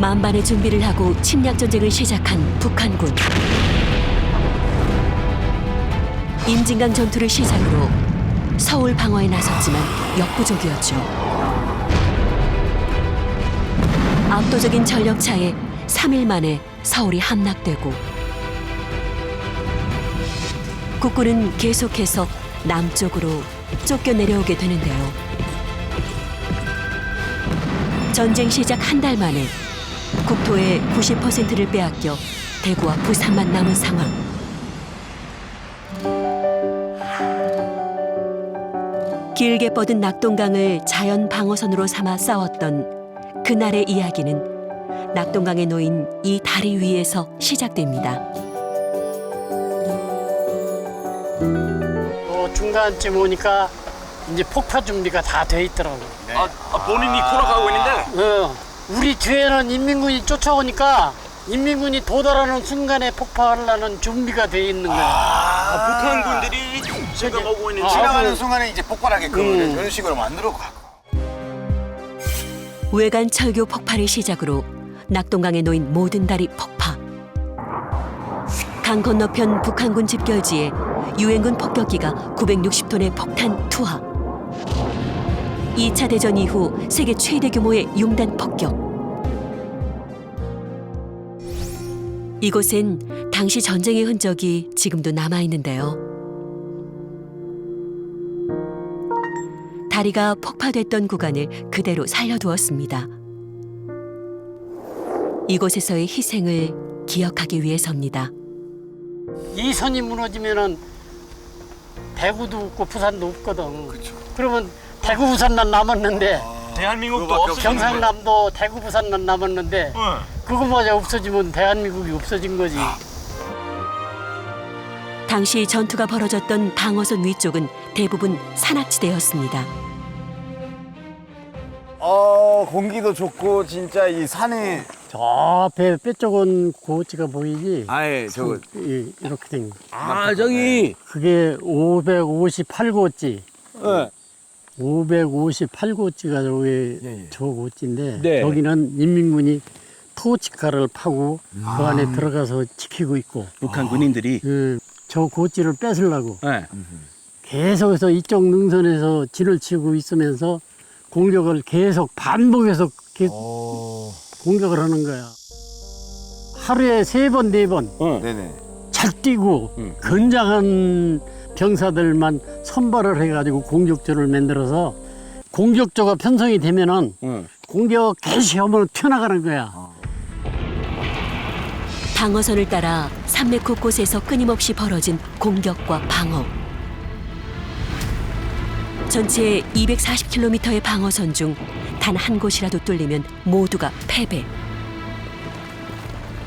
만반의 준비를 하고 침략 전쟁을 시작한 북한군. 임진강 전투를 시작으로 서울 방어에 나섰지만 역부족이었죠. 압도적인 전력 차에 3일 만에 서울이 함락되고 국군은 계속해서 남쪽으로 쫓겨 내려오게 되는데요. 전쟁 시작 한 달 만에 국토의 90%를 빼앗겨 대구와 부산만 남은 상황. 길게 뻗은 낙동강을 자연 방어선으로 삼아 싸웠던 그날의 이야기는 낙동강에 놓인 이 다리 위에서 시작됩니다. 또 중간쯤 오니까 이제 폭파 준비가 다 돼 있더라고. 아, 아, 본인이 코락하고 있는데 어, 우리 뒤에는 인민군이 쫓아오니까 인민군이 도달하는 순간에 폭파하려는 준비가 돼 있는 거야. 아, 북한 군들이 지금 오고 있는 아, 지나가는 그- 순간에 이제 폭발하게끔 음. 이런 식으로 만들어 가고. 외관 철교 폭발을 시작으로 낙동강에 놓인 모든 다리 폭파. 강 건너편 북한군 집결지에 유엔군 폭격기가 960톤의 폭탄 투하. 2차 대전 이후 세계 최대 규모의 융단 폭격. 이곳엔 당시 전쟁의 흔적이 지금도 남아 있는데요. 다리가 폭파됐던 구간을 그대로 살려두었습니다. 이곳에서의 희생을 기억하기 위해서입니다. 이 선이 무너지면은 대구도 없고 부산도 없거든. 그러면 대구 부산만 남았는데 대한민국도 그거밖에 없어지는 거예요. 경상남도 대구 부산만 남았는데 응. 그거마저 없어지면 대한민국이 없어진 거지. 당시 전투가 벌어졌던 방어선 위쪽은 대부분 산악지대였습니다. 어 공기도 좋고 진짜 이 산에 저 앞에 뼈 쪽은 고치가 보이지. 아예 저거 이- 이렇게 된 거. 아 저기 그게 558고지. 예. 558고지가 저기 예, 예. 저 고지인데 네. 여기는 인민군이 토치카를 파고 그 안에 들어가서 지키고 있고 북한 군인들이 예, 저 고지를 뺏으려고 예. 계속해서 이쪽 능선에서 진을 치고 있으면서 공격을 계속 반복해서 계- 어 공격을 하는 거야. 하루에 세 번, 네 번 어. 네네 잘 뛰고 음. 건장한 병사들만 선발을 해가지고 공격조를 만들어서 공격조가 편성이 되면은 어. 공격 개시하면 튀어나가는 거야. 방어선을 따라 산맥 곳곳에서 끊임없이 벌어진 공격과 방어. 전체 240km의 방어선 중 단 한 곳이라도 뚫리면 모두가 패배.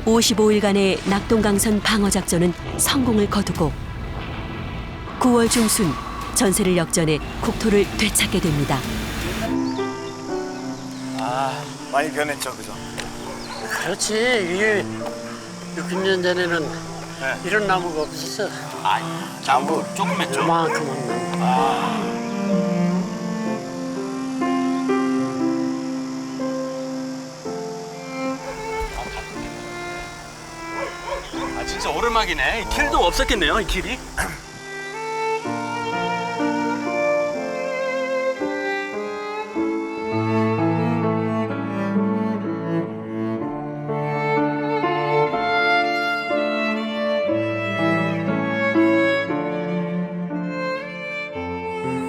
55일간의 낙동강선 방어 작전은 성공을 거두고 9월 중순 전세를 역전해 국토를 되찾게 됩니다. 많이 변했죠 그죠 그렇지. 이게 60년 전에는 이런 나무가 없었어. 나무 조금 했죠. 요만큼 없는. 아, 오르막이네. 이 길도 없었겠네요, 이 길이.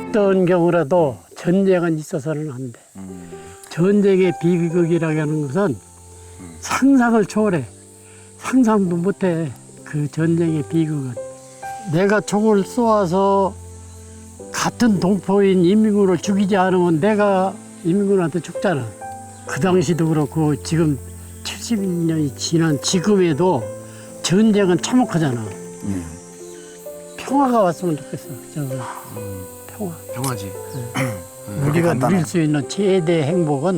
어떤 경우라도 전쟁은 있어서는 안 돼. 전쟁의 비극이라고 하는 것은 상상을 초월해. 상상도 못해. 그 전쟁의 비극은. 내가 총을 쏘아서 같은 동포인 인민군을 죽이지 않으면 내가 인민군한테 죽잖아. 그 당시도 그렇고 지금 70년이 지난 지금에도 전쟁은 참혹하잖아. 평화가 왔으면 좋겠어. 저거. 평화. 평화지 우리가 누릴 수 있는 최대 행복은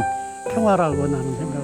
평화라고 나는 생각을 해.